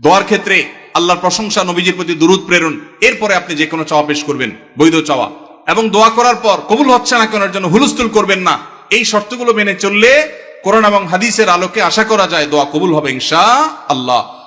দোয়ার ক্ষেত্রে আল্লাহর প্রশংসা, নবীজির প্রতি দুরুদ, প্রেরণ, এরপরে আপনি যে কোনো চাওয়া পেশ করবেন, বৈধ চাওয়া। এবং দোয়া করার পর কবুল হচ্ছে না কেনার জন্য হুলস্থুল করবেন না। এই শর্তগুলো মেনে চললে করোনা এবং হাদিসের আলোকে আশা করা যায় দোয়া কবুল হবে ইনশা আল্লাহ।